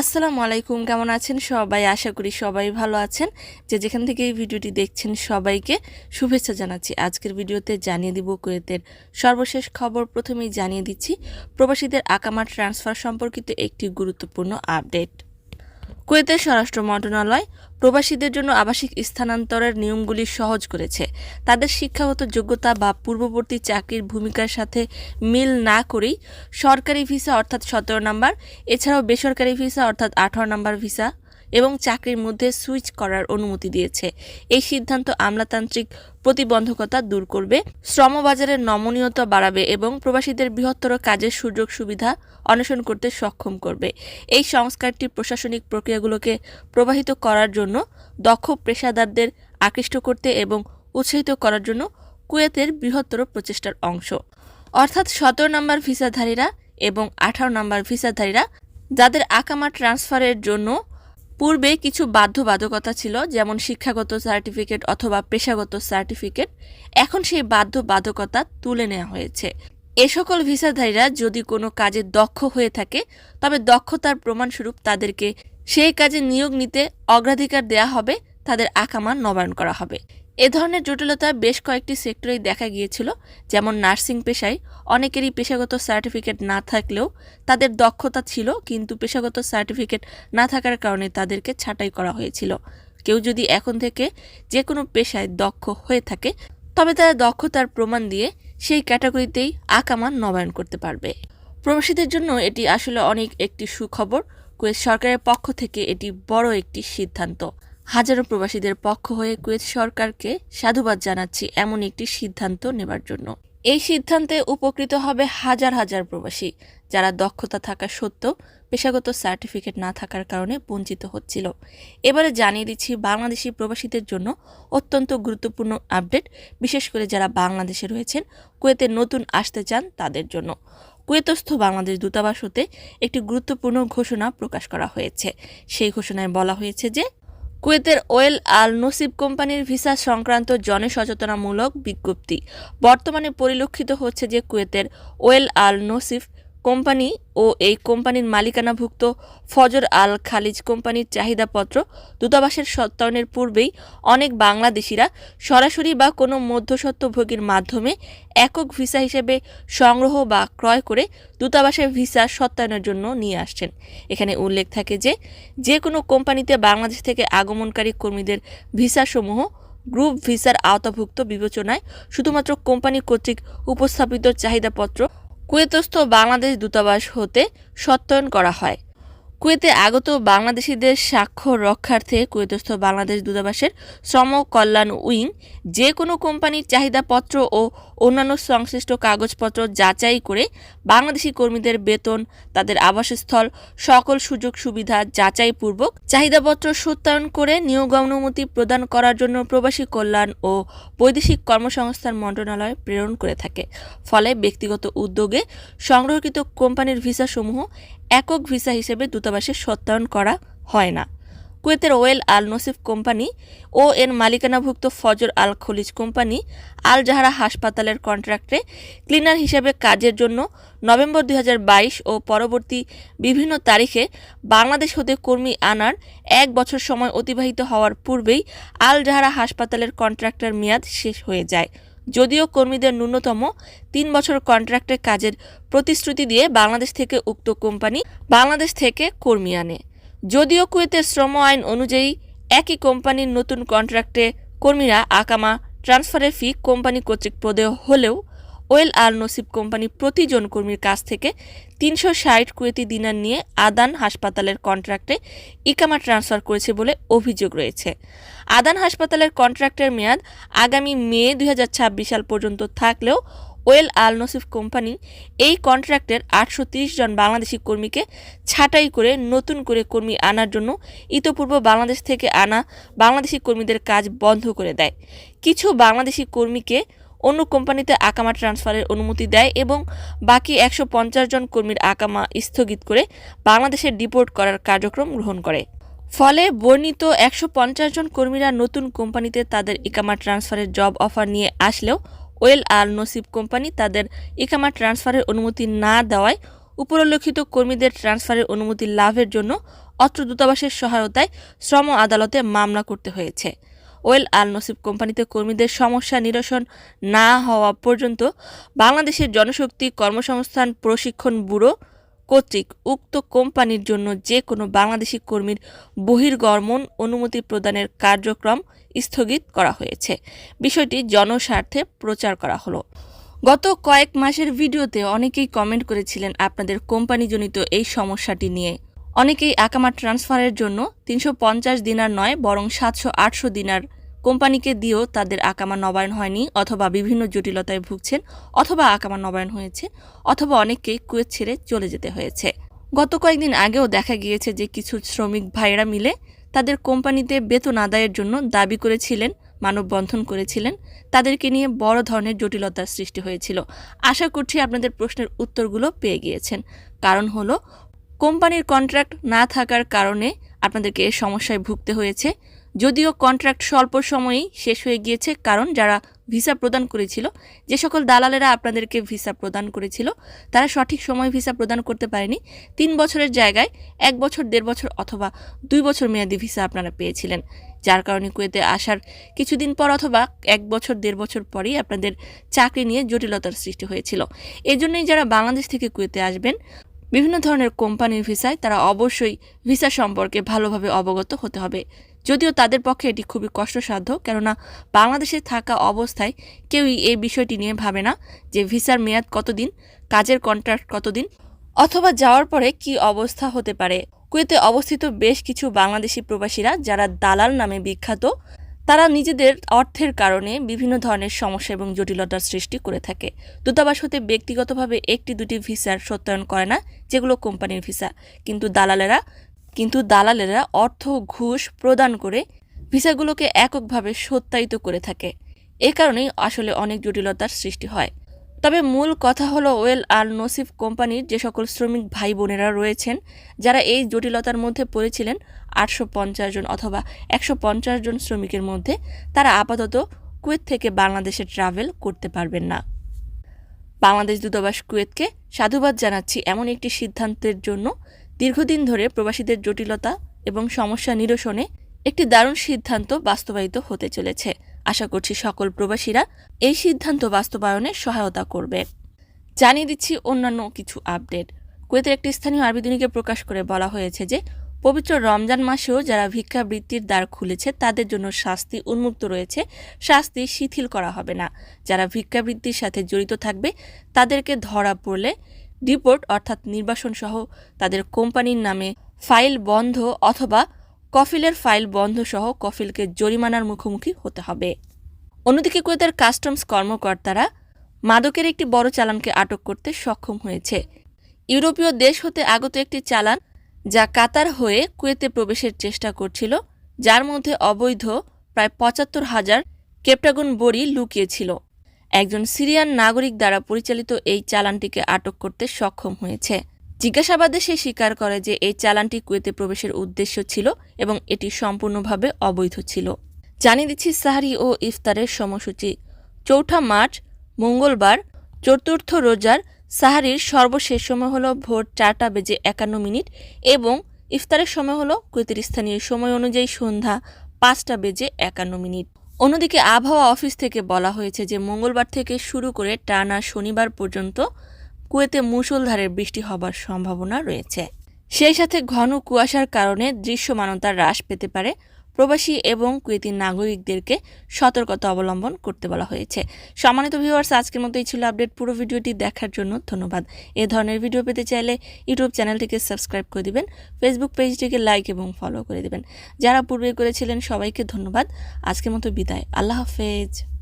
আসসালামু আলাইকুম, কেমন আছেন সবাই? আশা করি সবাই ভালো আছেন। যে যেখান থেকে এই ভিডিওটি দেখছেন সবাইকে শুভেচ্ছা জানাচ্ছি। আজকের ভিডিওতে জানিয়ে দিব কুয়েতের সর্বশেষ খবর। প্রথমেই জানিয়ে দিচ্ছি, প্রবাসীদের আকামা ট্রান্সফার সম্পর্কিত একটি গুরুত্বপূর্ণ আপডেট। কুয়েতের স্বরাষ্ট্র মন্ত্রণালয় প্রবাসীদের জন্য আবাসিক স্থানান্তরের নিয়মগুলি সহজ করেছে। তাদের শিক্ষাগত যোগ্যতা বা পূর্ববর্তী চাকরির ভূমিকার সাথে মিল না করেই সরকারি ভিসা অর্থাৎ সতেরো নম্বর, এছাড়াও বেসরকারি ভিসা অর্থাৎ আঠারো নাম্বার ভিসা এবং চাকরির মধ্যে সুইচ করার অনুমতি দিয়েছে। এই সিদ্ধান্ত আমলাতান্ত্রিক প্রতিবন্ধকতা দূর করবে শ্রমবাজারের নমনীয়তা বাড়াবে এবং প্রবাসীদের বৃহত্তর কাজের সুযোগ সুবিধা অন্বেষণ করতে সক্ষম করবে। এই সংস্কারটি প্রশাসনিক প্রক্রিয়াগুলোকে প্রবাহিত করার জন্য দক্ষ পেশাদারদের আকৃষ্ট করতে এবং উৎসাহিত করার জন্য কুয়েতের বৃহত্তর প্রচেষ্টার অংশ। অর্থাৎ সতেরো নম্বর ভিসাধারীরা এবং আঠারো নম্বর ভিসাধারীরা যাদের আকামা ট্রান্সফারের জন্য পূর্বে কিছু বাধ্যবাধকতা ছিল, যেমন শিক্ষাগত সার্টিফিকেট অথবা পেশাগত সার্টিফিকেট। এখন সেই বাধ্যবাধকতা তুলে নেওয়া হয়েছে। এ সকল ভিসাধারীরা যদি কোনো কাজে দক্ষ হয়ে থাকে, তবে দক্ষতার প্রমাণস্বরূপ তাদেরকে সেই কাজে নিয়োগ নিতে অগ্রাধিকার দেয়া হবে, তাদের আকামা নবায়ন করা হবে। এ ধরনের জটিলতা বেশ কয়েকটি সেক্টরেই দেখা গিয়েছিল, যেমন নার্সিং পেশায়। অনেকেরই পেশাগত সার্টিফিকেট না থাকলেও তাদের দক্ষতা ছিল, কিন্তু পেশাগত সার্টিফিকেট না থাকার কারণে তাদেরকে ছাঁটাই করা হয়েছিল। কেউ যদি এখন থেকে যে কোনো পেশায় দক্ষ হয়ে থাকে, তবে তারা দক্ষতার প্রমাণ দিয়ে সেই ক্যাটাগরিতেই আকামান নবায়ন করতে পারবে। প্রবাসীদের জন্য এটি আসলে অনেক একটি সুখবর। কুয়েত সরকারের পক্ষ থেকে এটি বড় একটি সিদ্ধান্ত। হাজারো প্রবাসীদের পক্ষ হয়ে কুয়েত সরকারকে সাধুবাদ জানাচ্ছি এমন একটি সিদ্ধান্ত নেবার জন্য। এই সিদ্ধান্তে উপকৃত হবে হাজার হাজার প্রবাসী, যারা দক্ষতা থাকা সত্ত্বেও পেশাগত সার্টিফিকেট না থাকার কারণে বঞ্চিত হচ্ছিল। এবারে জানিয়ে দিচ্ছি বাংলাদেশি প্রবাসীদের জন্য অত্যন্ত গুরুত্বপূর্ণ আপডেট, বিশেষ করে যারা বাংলাদেশে রয়েছেন, কুয়েতে নতুন আসতে চান তাদের জন্য। কুয়েতস্থ বাংলাদেশ দূতাবাস হতে একটি গুরুত্বপূর্ণ ঘোষণা প্রকাশ করা হয়েছে। সেই ঘোষণায় বলা হয়েছে যে কুয়েতের ওয়েল আল নসিব কোম্পানির ভিসা সংক্রান্ত জনসচেতনামূলক বিজ্ঞপ্তি। বর্তমানে পরিলক্ষিত হচ্ছে যে কুয়েতের ওয়েল আল নসিফ কোম্পানি ও এই কোম্পানির মালিকানাভুক্ত ফজর আল খালিজ কোম্পানির চাহিদাপত্র দূতাবাসের সত্যায়নের পূর্বেই অনেক বাংলাদেশিরা সরাসরি বা কোনো মধ্যস্বত্বভোগীর মাধ্যমে একক ভিসা হিসেবে সংগ্রহ বা ক্রয় করে দূতাবাসের ভিসা সত্যায়নের জন্য নিয়ে আসছেন। এখানে উল্লেখ থাকে যে যে কোনো কোম্পানিতে বাংলাদেশ থেকে আগমনকারী কর্মীদের ভিসাসমূহ গ্রুপ ভিসার আওতাভুক্ত বিবেচনায় শুধুমাত্র কোম্পানি কর্তৃক উপস্থাপিত চাহিদাপত্র কুয়েতস্থ বাংলাদেশ দূতাবাস হতে সত্যায়ন করা হয়। কুয়েতে আগত বাংলাদেশিদের স্বাক্ষর রক্ষার্থে কুয়েতস্থ বাংলাদেশ দূতাবাসের শ্রম কল্যাণ উইং যে কোনো কোম্পানির চাহিদাপত্র ও অন্যান্য সংশ্লিষ্ট কাগজপত্র যাচাই করে বাংলাদেশি কর্মীদের বেতন, তাদের আবাসস্থল, সকল সুযোগ সুবিধা যাচাইপূর্বক চাহিদাপত্র সত্যায়ন করে নিয়োগ অনুমতি প্রদান করার জন্য প্রবাসী কল্যাণ ও বৈদেশিক কর্মসংস্থান মন্ত্রণালয় প্রেরণ করে থাকে। ফলে ব্যক্তিগত উদ্যোগে সংগ্রহকৃত কোম্পানির ভিসাসমূহ একক ভিসা হিসেবে দূতাবাসে সত্যায়ন করা হয় না। কুয়েতের ওয়েল আল নসিফ কোম্পানি ও এর মালিকানাভুক্ত ফজর আল খলিজ কোম্পানি আল জাহারা হাসপাতালের কন্ট্রাক্টে ক্লিনার হিসেবে কাজের জন্য নভেম্বর দু হাজার বাইশ ও পরবর্তী বিভিন্ন তারিখে বাংলাদেশ হতে কর্মী আনার এক বছর সময় অতিবাহিত হওয়ার পূর্বেই আল জাহারা হাসপাতালের কন্ট্রাক্টের মেয়াদ শেষ হয়ে যায়। যদিও কর্মীদের ন্যূনতম তিন বছর কন্ট্রাক্টের কাজের প্রতিশ্রুতি দিয়ে বাংলাদেশ থেকে উক্ত কোম্পানি বাংলাদেশ থেকে কর্মী আনে। যদিও কুয়েতের শ্রম আইন অনুযায়ী একই কোম্পানির নতুন কন্ট্রাক্টে কর্মীরা আকামা ট্রান্সফারের ফি কোম্পানি কর্তৃক প্রদেয় হলেও ওয়েল আল নসিব কোম্পানি প্রতিজন কর্মীর কাছ থেকে তিনশো ষাট কুয়েতি দিনার নিয়ে আদান হাসপাতালের কন্ট্রাক্টে ইকামা ট্রান্সফার করেছে বলে অভিযোগ রয়েছে। আদান হাসপাতালের কন্ট্রাক্টের মেয়াদ আগামী মে দুই হাজার ছাব্বিশ সাল পর্যন্ত থাকলেও ওয়েল আল নসিফ কোম্পানি এই কন্ট্রাক্টের আটশো জন বাংলাদেশি কর্মীকে ছাঁটাই করে নতুন করে কর্মী আনার জন্য ইতোপূর্ব বাংলাদেশ থেকে আনা বাংলাদেশি কর্মীদের কাজ বন্ধ করে দেয়। কিছু বাংলাদেশি কর্মীকে অন্য কোম্পানিতে আকামা ট্রান্সফারের অনুমতি দেয় এবং বাকি একশো পঞ্চাশ জন কর্মীর আকামা স্থগিত করে বাংলাদেশে ডিপোর্ট করার কার্যক্রম গ্রহণ করে। ফলে বর্ণিত একশো পঞ্চাশ জন কর্মীরা নতুন কোম্পানিতে তাদের ইকামা ট্রান্সফারের জব অফার নিয়ে আসলেও ওয়েল আর নসিব কোম্পানি তাদের ইকামা ট্রান্সফারের অনুমতি না দেওয়ায় উপরোল্লিখিত কর্মীদের ট্রান্সফারের অনুমতি লাভের জন্য অত্র দূতাবাসের সহায়তায় শ্রম আদালতে মামলা করতে হয়েছে। ওয়েল আল নসিব কোম্পানিতে কর্মীদের সমস্যা নিরসন না হওয়া পর্যন্ত বাংলাদেশের জনশক্তি কর্মসংস্থান প্রশিক্ষণ ব্যুরো কর্তৃক উক্ত কোম্পানির জন্য যে কোনো বাংলাদেশি কর্মীর বহির্গমন অনুমতি প্রদানের কার্যক্রম স্থগিত করা হয়েছে। বিষয়টি জনস্বার্থে প্রচার করা হলো। গত কয়েক মাসের ভিডিওতে অনেকেই কমেন্ট করেছিলেন, আপনাদের কোম্পানিজনিত এই সমস্যাটি নিয়ে অনেকেই আকামা ট্রান্সফারের জন্য তিনশো পঞ্চাশ দিনার নয়, বরং সাতশো আটশো দিনার কোম্পানিকে দিয়েও তাদের আকামা নবায়ন হয়নি অথবা বিভিন্ন জটিলতায় ভুগছেন অথবা আকামা নবায়ন হয়েছে অথবা অনেককেই কুয়েত ছেড়ে চলে যেতে হয়েছে। গত কয়েকদিন আগেও দেখা গিয়েছে যে কিছু শ্রমিক ভাইয়েরা মিলে তাদের কোম্পানিতে বেতন আদায়ের জন্য দাবি করেছিলেন, মানববন্ধন করেছিলেন। তাদেরকে নিয়ে বড় ধরনের জটিলতার সৃষ্টি হয়েছিল। আশা করছি আপনাদের প্রশ্নের উত্তরগুলো পেয়ে গিয়েছেন। কারণ হলো কোম্পানির কন্ট্রাক্ট না থাকার কারণে আপনাদেরকে এই সমস্যায় ভুগতে হয়েছে। যদিও কন্ট্রাক্ট স্বল্প সময়েই শেষ হয়ে গিয়েছে, কারণ যারা ভিসা প্রদান করেছিল, যে সকল দালালেরা আপনাদেরকে ভিসা প্রদান করেছিল, তারা সঠিক সময় ভিসা প্রদান করতে পারেনি। তিন বছরের জায়গায় এক বছর, দেড় বছর অথবা দুই বছর মেয়াদি ভিসা আপনারা পেয়েছিলেন। যার কারণে কুয়েতে আসার কিছুদিন পর অথবা এক বছর, দেড় বছর পরেই আপনাদের চাকরি নিয়ে জটিলতার সৃষ্টি হয়েছিল। এই জন্যই যারা বাংলাদেশ থেকে কুয়েতে আসবেন বিভিন্ন ধরনের কোম্পানির ভিসায় তারা অবশ্যই ভিসা সম্পর্কে ভালোভাবে অবগত হতে হবে। যদিও তাদের পক্ষে এটি খুবই কষ্টসাধ্য, কেননা বাংলাদেশে থাকা অবস্থায় কেউই এই বিষয়টি নিয়ে ভাবে না যে ভিসার মেয়াদ কতদিন, কাজের কন্ট্রাক্ট কতদিন, অথবা যাওয়ার পরে কি অবস্থা হতে পারে। কুয়েতে অবস্থিত বেশ কিছু বাংলাদেশি প্রবাসীরা, যারা দালাল নামে বিখ্যাত তারা নিজেদের অর্থের কারণে বিভিন্ন ধরনের সমস্যা এবং জটিলতার সৃষ্টি করে থাকে। দূতাবাস হতে ব্যক্তিগতভাবে একটি দুটি ভিসার সত্যায়ন করে না, যেগুলো কোম্পানির ভিসা। কিন্তু দালালেরা কিন্তু দালালেরা অর্থ ঘুষ প্রদান করে ভিসাগুলোকে এককভাবে সত্যায়িত করে থাকে। এ কারণেই আসলে অনেক জটিলতার সৃষ্টি হয়। তবে মূল কথা হলো ওয়েল আর নসিফ কোম্পানির যে সকল শ্রমিক ভাই বোনেরা রয়েছেন, যারা এই জটিলতার মধ্যে পড়েছিলেন আটশো পঞ্চাশ জন অথবা একশো পঞ্চাশ জন শ্রমিকের মধ্যে, তারা আপাতত কুয়েত থেকে বাংলাদেশে ট্রাভেল করতে পারবেন না। বাংলাদেশ দূতাবাস কুয়েতকে সাধুবাদ জানাচ্ছি এমন একটি সিদ্ধান্তের জন্য। দীর্ঘদিন ধরে প্রবাসীদের জটিলতা এবং সমস্যা নিরসনে একটি দারুণ সিদ্ধান্ত বাস্তবায়িত হতে চলেছে। আশা করছি সকল প্রবাসীরা এই সিদ্ধান্ত বাস্তবায়নে সহায়তা করবে। জানিয়ে দিচ্ছি অন্যান্য কিছু আপডেট। কুয়েতের একটি স্থানীয় আবেদনীকে প্রকাশ করে বলা হয়েছে যে, পবিত্র রমজান মাসেও যারা ভিক্ষাবৃত্তির দ্বার খুলেছে, তাদের জন্য শাস্তি উন্মুক্ত রয়েছে। শাস্তি শিথিল করা হবে না। যারা ভিক্ষাবৃত্তির সাথে জড়িত থাকবে, তাদেরকে ধরা পড়লে ডিপোর্ট অর্থাৎ নির্বাসন সহ তাদের কোম্পানির নামে ফাইল বন্ধ অথবা কফিলের ফাইল বন্ধ সহ কফিলকে জরিমানার মুখোমুখি হতে হবে। অন্যদিকে কুয়েতের কাস্টমস কর্মকর্তারা মাদকের একটি বড় চালানকে আটক করতে সক্ষম হয়েছে। ইউরোপীয় দেশ হতে আগত একটি চালান যা কাতার হয়ে কুয়েতে প্রবেশের চেষ্টা করছিল, যার মধ্যে অবৈধ প্রায় পঁচাত্তর হাজার কেপটাগুন বড়ি লুকিয়েছিল। একজন সিরিয়ান নাগরিক দ্বারা পরিচালিত এই চালানটিকে আটক করতে সক্ষম হয়েছে। জিজ্ঞাসাবাদে সে স্বীকার করে যে এই চালানটি কুয়েতে প্রবেশের উদ্দেশ্য ছিল এবং এটি সম্পূর্ণভাবে অবৈধ ছিল। জানিয়ে দিচ্ছি, সাহারি ও ইফতারের সময়সূচি। চৌঠা মার্চ, মঙ্গলবার, চতুর্থ রোজার সাহারির সর্বশেষ সময় হলো ভোর চারটা বেজে একান্ন মিনিট এবং ইফতারের সময় হলো কুয়েতের স্থানীয় সময় অনুযায়ী সন্ধ্যা পাঁচটা বেজে একান্ন মিনিট। অন্যদিকে আবহাওয়া অফিস থেকে বলা হয়েছে যে মঙ্গলবার থেকে শুরু করে টানা শনিবার পর্যন্ত কুয়েতে মুষলধারের বৃষ্টি হবার সম্ভাবনা রয়েছে। সেই সাথে ঘন কুয়াশার কারণে দৃশ্যমানতা হ্রাস পেতে পারে প্রবাসী এবং কুয়েতি নাগরিকদেরকে সতর্কতা অবলম্বন করতে বলা হয়েছে। সম্মানিত ভিউয়ার্স আজকের মতোই ছিল আপডেট। পুরো ভিডিওটি দেখার জন্য ধন্যবাদ। এ ধরনের ভিডিও পেতে চাইলে ইউটিউব চ্যানেলটিকে সাবস্ক্রাইব করে দিবেন ফেসবুক পেজটিকে লাইক এবং ফলো করে দিবেন। যারা পূর্বে করেছিলেন, সবাইকে ধন্যবাদ। আজকের মতো বিদায়। আল্লাহ হাফেজ।